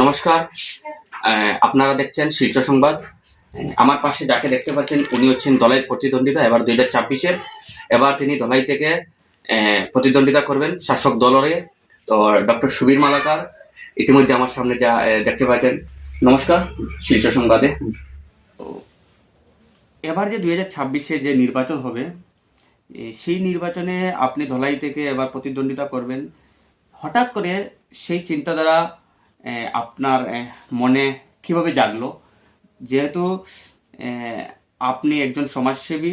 নমস্কার। আপনারা দেখছেন শীর্ষ সংবাদ। আমার পাশে যাকে দেখতে পাচ্ছেন, উনি হচ্ছেন দলের প্রতিদ্বন্দ্বিতা, এবার দুই হাজার ছাব্বিশের। এবার তিনি দলাই থেকে প্রতিদ্বন্দ্বিতা করবেন শাসক দলরে তো ডক্টর সুবীর মালাকার, ইতিমধ্যে আমার সামনে যা দেখতে পাচ্ছেন। নমস্কার, শীর্ষ সংবাদে। এবার যে দুই হাজার ছাব্বিশে যে নির্বাচন হবে সেই নির্বাচনে আপনি ধলাই থেকে এবার প্রতিদ্বন্দ্বিতা করবেন। হঠাৎ করে সেই চিন্তাধারা আপনার মনে কীভাবে জাগলো? যেহেতু আপনি একজন সমাজসেবী,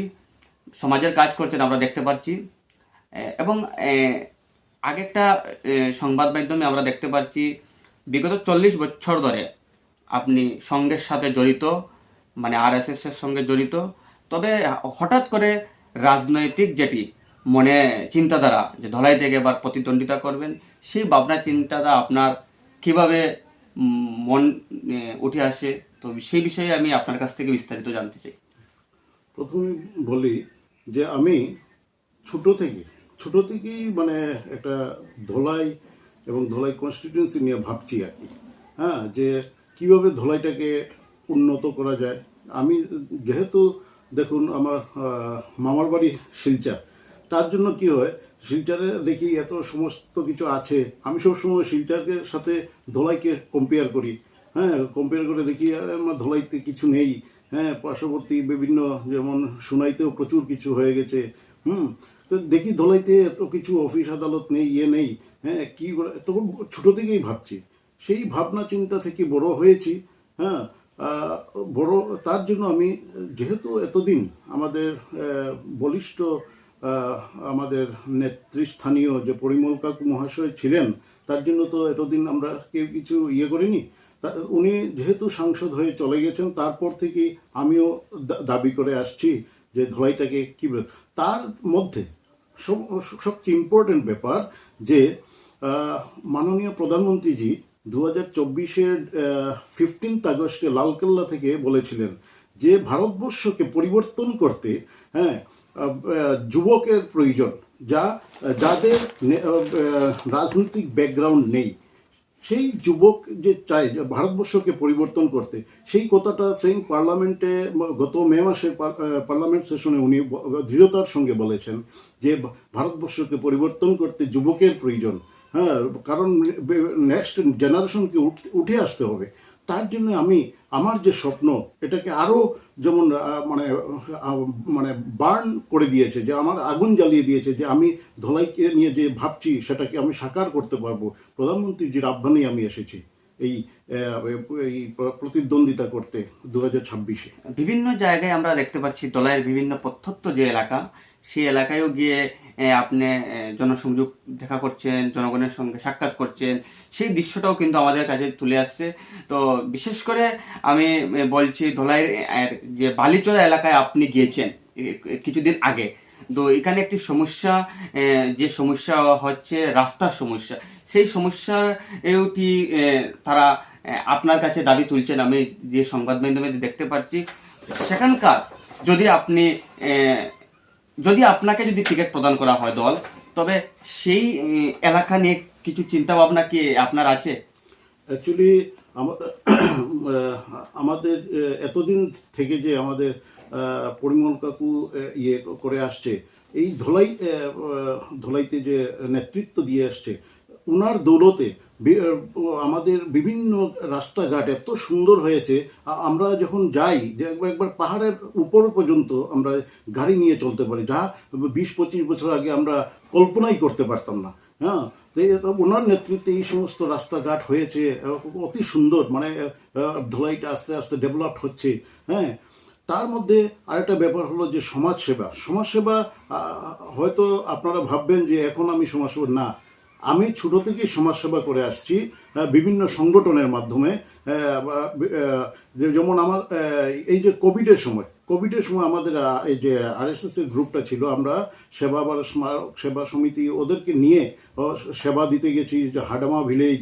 সমাজের কাজ করছেন, আমরা দেখতে পাচ্ছি এবং আগে একটা সংবাদ মাধ্যমে আমরা দেখতে পাচ্ছি বিগত চল্লিশ বছর ধরে আপনি সঙ্গের সাথে জড়িত মানে আর এস এর সঙ্গে জড়িত। তবে হঠাৎ করে রাজনৈতিক যেটি মনে চিন্তাধারা, যে ধলাই থেকে এবার প্রতিদ্বন্দ্বিতা করবেন, সেই ভাবনা, চিন্তাধারা আপনার কীভাবে মন উঠে আসে, তো সেই বিষয়ে আমি আপনার কাছ থেকে বিস্তারিত জানতে চাই। প্রথমে বলি যে আমি ছোট থেকে, ছোট থেকেই মানে একটা ধলাই এবং ধলাই কনস্টিটিউয়েন্সি নিয়ে ভাবছি আর কি। হ্যাঁ যে কীভাবে ধলাইটাকে উন্নত করা যায়। আমি যেহেতু দেখুন আমার মামার বাড়ি শিলচর, তার জন্য কি হয় শিলচরে দেখি এত সমস্ত কিছু আছে। আমি সবসময় শিলচরকে সাথে ধোলাইকে কম্পেয়ার করি। হ্যাঁ কম্পেয়ার করে দেখি আমার ধোলাইতে কিছু নেই। হ্যাঁ পার্শ্ববর্তী বিভিন্ন যেমন সোনাইতেও প্রচুর কিছু হয়ে গেছে। হুম, তো দেখি ধোলাইতে এত কিছু অফিস আদালত নেই ইয়ে নেই। হ্যাঁ কী তখন ছোটো থেকেই ভাবছি। সেই ভাবনা চিন্তা থেকে বড় হয়েছি। হ্যাঁ বড়, তার জন্য আমি, যেহেতু এতদিন আমাদের বলিষ্ঠ আমাদের নেতৃস্থানীয় যে পরিমল কাকু মহাশয় ছিলেন, তার জন্য তো এতদিন আমরা কেউ কিছু ইয়ে করিনি। তা, উনি যেহেতু সাংসদ হয়ে চলে গেছেন, তারপর থেকে আমিও দাবি করে আসছি যে ধলাইটাকে কী তার মধ্যে সব সবচেয়ে ইম্পর্টেন্ট ব্যাপার যে মাননীয় প্রধানমন্ত্রীজি দু হাজার চব্বিশের ফিফটিন্থ আগস্টে লালকেল্লা থেকে বলেছিলেন যে, ভারতবর্ষকে পরিবর্তন করতে হ্যাঁ যুবকের প্রয়োজন, যা, যাদের রাজনৈতিক ব্যাকগ্রাউন্ড নেই। সেই যুবক যে চায় ভারতবর্ষকে পরিবর্তন করতে, সেই কথাটা সেই পার্লামেন্টে, গত মে মাসের পার্লামেন্ট সেশনে উনি দৃঢ়তার সঙ্গে বলেছেন যে, ভারতবর্ষকে পরিবর্তন করতে যুবকের প্রয়োজন। হ্যাঁ কারণ নেক্সট জেনারেশনকে উঠে আসতে হবে। তার জন্য আমি আমার যে স্বপ্ন, এটাকে আরও যেমন মানে মানে বার্ন করে দিয়েছে, যে আমার আগুন জ্বালিয়ে দিয়েছে, যে আমি ধলাইকে নিয়ে যে ভাবছি, সেটাকে আমি সাকার করতে পারব। প্রধানমন্ত্রীজির আহ্বানেই আমি এসেছি, এই এই প্রতিদ্বন্দ্বিতা করতে দু হাজার বিভিন্ন জায়গায় আমরা দেখতে পাচ্ছি, দলাইয়ের বিভিন্ন প্রত্যন্ত যে এলাকা সেই এলাকায়ও গিয়ে আপনি জনসংযোগ দেখা করছেন, জনগণের সঙ্গে সাক্ষাৎ করছেন, সেই দৃশ্যটাও কিন্তু আমাদের কাছে তুলে আসছে। তো বিশেষ করে আমি বলছি ধলাইয়ের যে বালিচড়া এলাকায় আপনি গিয়েছেন কিছুদিন আগে। তো এখানে একটি সমস্যা যে সমস্যা হচ্ছে রাস্তার সমস্যা। সেই সমস্যার এটি তারা আপনার কাছে দাবি তুলছেন? আমি যে সংবাদ মাধ্যমে দেখতে পাচ্ছি, সেখানকার যদি আপনি যদি আপনাকে যদি টিকিট প্রদান করা হয় দল, তবে সেই এলাকা নিয়ে কিছু চিন্তা ভাবনা কি আপনার আছে? অ্যাকচুয়ালি আমাদের এতদিন থেকে যে আমাদের পরিমল কাকু ইয়ে করে আসছে, এই ধলাই ধলাইতে যে নেতৃত্ব দিয়ে আসছে উনার দৌলতে আমাদের বিভিন্ন রাস্তাঘাট এত সুন্দর হয়েছে। আমরা যখন যাই, যে একবার একবার পাহাড়ের উপর পর্যন্ত আমরা গাড়ি নিয়ে চলতে পারি, যা বিশ, পঁচিশ বছর আগে আমরা কল্পনাই করতে পারতাম না। হ্যাঁ? তো ওনার নেতৃত্বে এই সমস্ত রাস্তাঘাট হয়েছে অতি সুন্দর মানে ধলাইটা আস্তে আস্তে ডেভেলপ হচ্ছে। হ্যাঁ? তার মধ্যে আরেকটা ব্যাপার হলো যে সমাজসেবা। সমাজসেবা হয়তো আপনারা ভাববেন যে এখন আমি সমাজসেবা, না। আমি ছোট থেকেই সমাজসেবা করে আসছি বিভিন্ন সংগঠনের মাধ্যমে যেমন আমার এই যে কোভিডের সময় কোভিডের সময় আমাদের এই যে আরএসএস এর গ্রুপটা ছিল, আমরা সেবা বা স্মারক সেবা সমিতি ওদেরকে নিয়ে সেবা দিতে গেছি, যে হাডামা ভিলেজ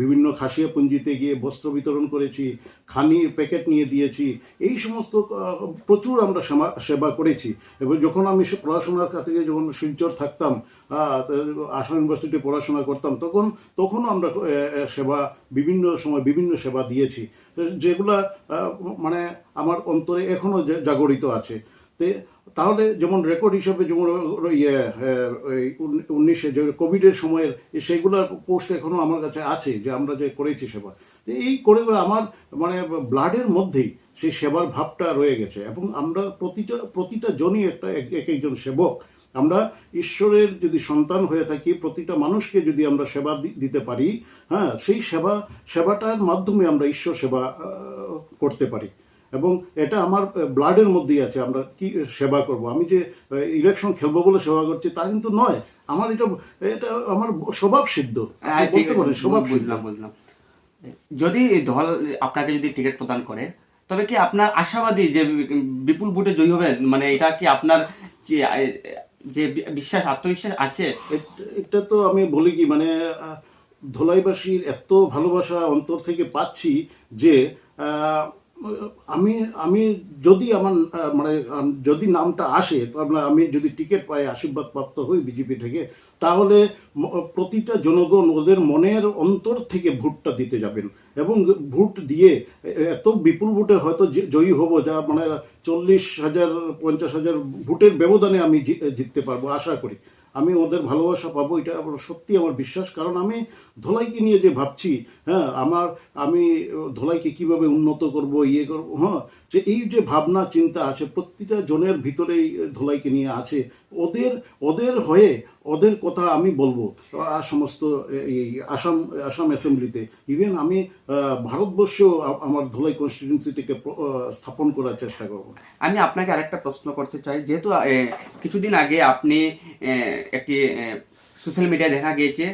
বিভিন্ন খাসিয়া পুঞ্জিতে গিয়ে বস্ত্র বিতরণ করেছি খানির প্যাকেট নিয়ে দিয়েছি। এই সমস্ত প্রচুর আমরা সেবা করেছি। এবং যখন আমি পড়াশোনার কাছে যখন শিলচর থাকতাম আসাম ইউনিভার্সিটি পড়াশোনা করতাম, তখন, তখনও আমরা সেবা, বিভিন্ন সময় বিভিন্ন সেবা দিয়েছি। যেগুলা মানে আমার অন্তরে এখনও জাগরিত আছে। তাহলে যেমন রেকর্ড হিসাবে যেমন ইয়ে ওই উনিশে যে কোভিডের সময়ের সেইগুলোর পোস্ট এখনও আমার কাছে আছে, যে আমরা যে করেছি সেবা তো এই করে আমার মানে ব্লাডের মধ্যেই সেই সেবার ভাবটা রয়ে গেছে। এবং আমরা প্রতিটা প্রতিটা জনই একটা এক- এক একজন সেবক। আমরা ঈশ্বরের যদি সন্তান হয়ে থাকি, প্রতিটা মানুষকে যদি আমরা সেবা দিতে পারি হ্যাঁ সেই সেবা, সেবাটার মাধ্যমে আমরা ঈশ্বর সেবা করতে পারি। এবং এটা আমার ব্লাডের মধ্যেই আছে আমরা কি সেবা করব। আমি যে ইলেকশন খেলব বলে সেবা করছি তা কিন্তু নয়। আমার এটা এটা আমার স্বভাব সিদ্ধ। বলতে স্বভাব বুঝলাম বুঝলাম। যদি দল আপনাকে যদি টিকিট প্রদান করে তবে কি আপনার আশাবাদী যে বিপুল ভোটে জয়ী হবেন মানে এটা কি আপনার যে যে বিশ্বাস আত্মবিশ্বাস আছে? এট- তো আমি বলি কি মানে ধোলাইবাসীর এত ভালোবাসা অন্তর থেকে পাচ্ছি যে আমি আমি যদি আমার মানে যদি নামটা আসে তাহলে আমি যদি টিকিট পাই আশীর্বাদ প্রাপ্ত হই বিজেপি থেকে, তাহলে প্রতিটা জনগণ ওদের মনের অন্তর থেকে ভোটটা দিতে যাবেন। এবং ভোট দিয়ে এত বিপুল ভোটে হয়তো জয়ী হব, যা মানে চল্লিশ হাজার, পঞ্চাশ হাজার ভোটের ব্যবধানে আমি জিততে পারব, আশা করি। আমি ওদের ভালোবাসা পাবো, এটা সত্যি আমার বিশ্বাস। কারণ আমি ধোলাইকে নিয়ে যে ভাবছি হ্যাঁ আমার, আমি ধোলাইকে কীভাবে উন্নত করব ইয়ে করব হ্যাঁ যে এই যে ভাবনা, চিন্তা আছে, প্রতিটা জনের ভিতরেই ধোলাইকে নিয়ে আছে। ওদের ওদের হয়ে ওদের কথা আমি বলব। সমস্ত আসাম আসাম অ্যাসেম্বলিতে। ইভেন আমি ভারতবর্ষ আমার ধোলাই কনস্টিটিউন্সিটিকে স্থাপন করার চেষ্টা করব। আমি আপনাকে আরেকটা প্রশ্ন করতে চাই। যেহেতু কিছুদিন আগে আপনি একটি সোশ্যাল মিডিয়ায় দেখা গিয়েছে,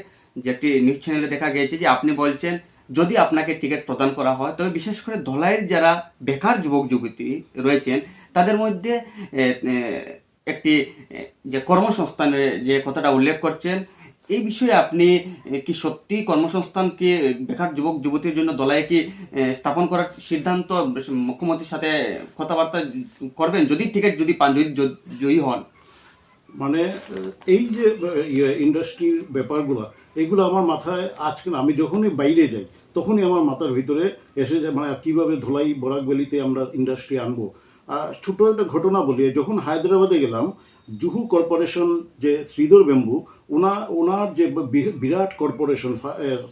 যে একটি নিউজ চ্যানেলে দেখা গিয়েছে যে আপনি বলছেন, যদি আপনাকে টিকিট প্রদান করা হয়, তবে বিশেষ করে ধলাইয়ের যারা বেকার যুবক যুবতী রয়েছেন, তাদের মধ্যে একটি যে কর্মসংস্থানের যে কথাটা উল্লেখ করছেন, এই বিষয়ে আপনি কি সত্যি কর্মসংস্থানকে বেকার যুবক, যুবতীর জন্য দলায় কি স্থাপন করার সিদ্ধান্ত মুখ্যমন্ত্রীর সাথে কথাবার্তা করবেন? যদি টিকিট যদি পান, যদি জয়ী হন। মানে এই যে ইন্ডাস্ট্রির ব্যাপারগুলো এইগুলো আমার মাথায় আজকে, আমি যখনই বাইরে যাই, তখনই আমার মাথার ভিতরে এসে যায় মানে কীভাবে ধোলাই বরাকবেলিতে আমরা ইন্ডাস্ট্রি আনব? ছোট একটা ঘটনা বলি। যখন হায়দ্রাবাদে গেলাম জুহু কর্পোরেশন যে শ্রীধর বেম্বু ওনা ওনার যে বিরাট কর্পোরেশন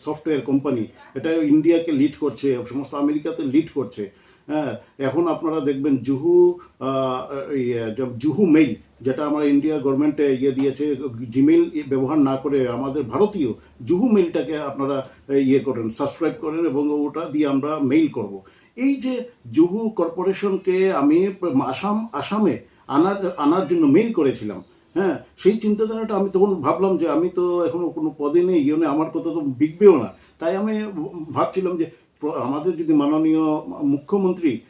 সফটওয়্যার কোম্পানি এটা ইন্ডিয়াকে লিড করছে সমস্ত আমেরিকাতে লিড করছে। হ্যাঁ এখন আপনারা দেখবেন জুহু ইয়ে, জুহু মেইল যেটা আমার ইন্ডিয়া গভর্নমেন্টে ইয়ে দিয়েছে জিমেইল ব্যবহার না করে আমাদের ভারতীয় জুহু মেইলটাকে আপনারা ইয়ে করেন সাবস্ক্রাইব করেন এবং ওটা দিয়ে আমরা মেইল করব। এই যে জুহু কর্পোরেশনকে আমি আসাম আসামে আনার আনার জন্য মেইল করেছিলাম হ্যাঁ সেই চিন্তাধারাটা আমি তখন ভাবলাম যে আমি তো এখনও কোনো পদে নেই নেই, আমার কথা তো বিকবেও না। তাই আমি ভাবছিলাম যে আমাদের যদি মাননীয় মুখ্যমন্ত্রী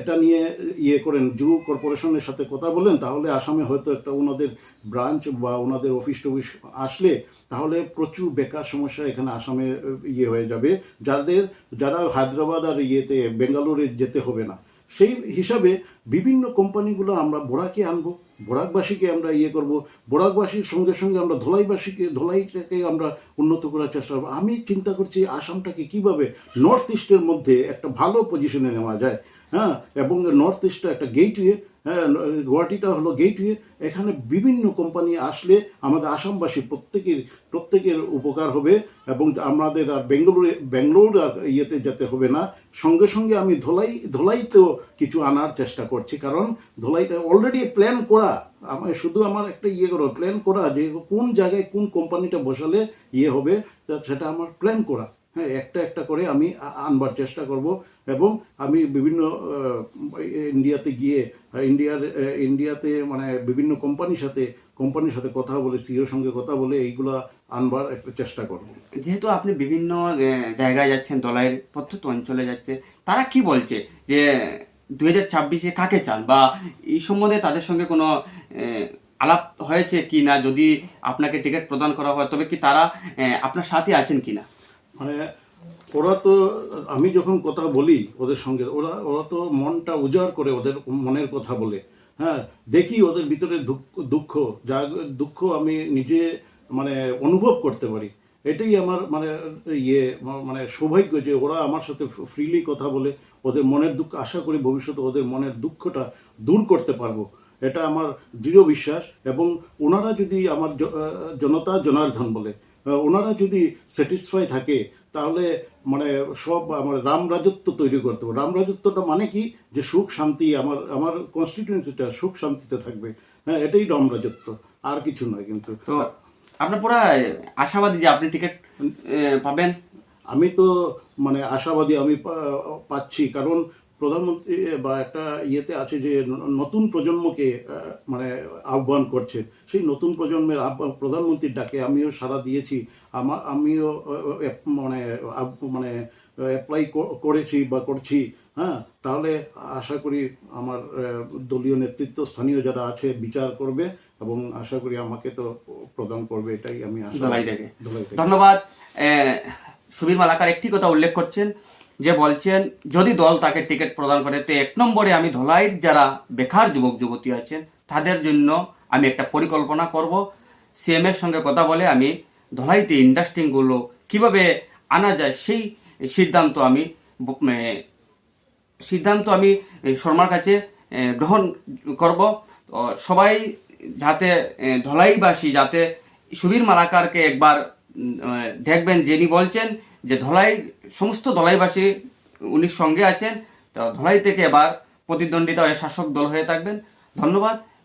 এটা নিয়ে ইয়ে করেন জু কর্পোরেশনের সাথে কথা বলেন, তাহলে আসামে হয়তো একটা ওনাদের ব্রাঞ্চ বা ওনাদের অফিস টফিস আসলে তাহলে প্রচুর বেকার সমস্যা এখানে আসামে ইয়ে হয়ে যাবে। যাদের, যারা হায়দ্রাবাদ আর ইয়েতে, বেঙ্গালোরে যেতে হবে না। সেই হিসাবে বিভিন্ন কোম্পানিগুলো আমরা বোরাকে আনব। বোরাকবাসীকে আমরা ইয়ে করব। বোরাকবাসীর সঙ্গে সঙ্গে আমরা ধোলাইবাসীকে, ধোলাইটাকে আমরা উন্নত করার চেষ্টা করব। আমি চিন্তা করছি আসামটাকে কীভাবে নর্থ ইস্টের মধ্যে একটা ভালো পজিশনে নেওয়া যায় হ্যাঁ? এবং নর্থ ইস্টটা একটা গেটওয়ে গুয়াহাটিটা হলো গেটওয়ে এখানে বিভিন্ন কোম্পানি আসলে আমাদের আসামবাসী প্রত্যেকের প্রত্যেকের উপকার হবে এবং আমাদের আর বেঙ্গালুরে, বেঙ্গালুর আর ইয়েতে যেতে হবে না। সঙ্গে সঙ্গে আমি ধোলাই, ধোলাইতেও কিছু আনার চেষ্টা করছি, কারণ ধোলাইতে অলরেডি প্ল্যান করা, আমার শুধু আমার একটা ইয়ে করো প্ল্যান করা যে কোন জায়গায় কোন কোম্পানিটা বসালে ইয়ে হবে সেটা আমার প্ল্যান করা। হ্যাঁ একটা একটা করে আমি আনবার চেষ্টা করব এবং আমি বিভিন্ন ইন্ডিয়াতে গিয়ে ইন্ডিয়ার ইন্ডিয়াতে মানে বিভিন্ন কোম্পানির সাথে কোম্পানির সাথে কথা বলে সিওর সঙ্গে কথা বলে এইগুলা আনবার একটা চেষ্টা করব। যেহেতু আপনি বিভিন্ন জায়গায় যাচ্ছেন দলাইয়ের প্রত্যন্ত অঞ্চলে যাচ্ছে, তারা কি বলছে? যে দুই হাজার ছাব্বিশে কাকে চান? বা এই সম্বন্ধে তাদের সঙ্গে কোনো আলাপ হয়েছে কি না যদি আপনাকে টিকিট প্রদান করা হয়, তবে কি তারা আপনার সাথে আছেন কি না মানে ওরা তো, আমি যখন কথা বলি ওদের সঙ্গে, ওরা ওরা তো মনটা উজাড় করে ওদের মনের কথা বলে। হ্যাঁ দেখি ওদের ভিতরে দুঃখ যা দুঃখ আমি নিজে মানে অনুভব করতে পারি। এটাই আমার মানে ইয়ে মানে সৌভাগ্য যে ওরা আমার সাথে ফ্রিলি কথা বলে, ওদের মনের দুঃখ, আশা করি ভবিষ্যতে ওদের মনের দুঃখটা দূর করতে পারব। এটা আমার দৃঢ় বিশ্বাস এবং ওনারা যদি আমার জনতা জনার্দন বলে ওনারা যদি স্যাটিসফাই থাকে তাহলে মানে সব আমার রাম রাজত্ব তৈরি করতে হবে। রাম রাজত্বটা মানে কি? যে সুখ শান্তি আমার আমার কনস্টিটিউয়েন্সিটা সুখ শান্তিতে থাকবে। হ্যাঁ এটাই রাম রাজত্ব আর কিছু নয় কিন্তু। আপনার পুরা আশাবাদী যে আপনি টিকিট পাবেন? আমি তো মানে আশাবাদী আমি পাচ্ছি কারণ প্রধানমন্ত্রী বা একটা ইয়েতে আছে যে নতুন প্রজন্মকে মানে আহ্বান করছে। সেই নতুন প্রজন্মের প্রধানমন্ত্রীর ডাকে আমিও সাড়া দিয়েছি। আমার আমিও মানে মানে অ্যাপ্লাই করেছি বা করছি হ্যাঁ? তাহলে আশা করি আমার দলীয় নেতৃত্ব স্থানীয় যারা আছে বিচার করবে এবং আশা করি আমাকে তো প্রদান করবে এটাই আমি আশা ধন্যবাদ। সুবীর মালাকার একটি কথা উল্লেখ করছেন। যে বলছেন, যদি দল তাকে টিকিট প্রদান করে, তো এক নম্বরে আমি ধলাইয়ের যারা বেকার যুবক, যুবতী আছেন, তাদের জন্য আমি একটা পরিকল্পনা করব। সিএম এর সঙ্গে কথা বলে আমি ধলাইতে ইন্ডাস্ট্রিগুলো কীভাবে আনা যায়, সেই সিদ্ধান্ত আমি ব- সিদ্ধান্ত আমি শর্মার কাছে গ্রহণ করব। সবাই যাতে ধলাইবাসী যাতে সুবীর মালাকারকে একবার দেখবেন যিনি বলছেন যে ধলাই, সমস্ত ধলাইবাসী উনি সঙ্গে আছেন। তো ধলাই থেকে এবার প্রতিদ্বন্দ্বিতা শাসক দল হয়ে থাকবেন। ধন্যবাদ।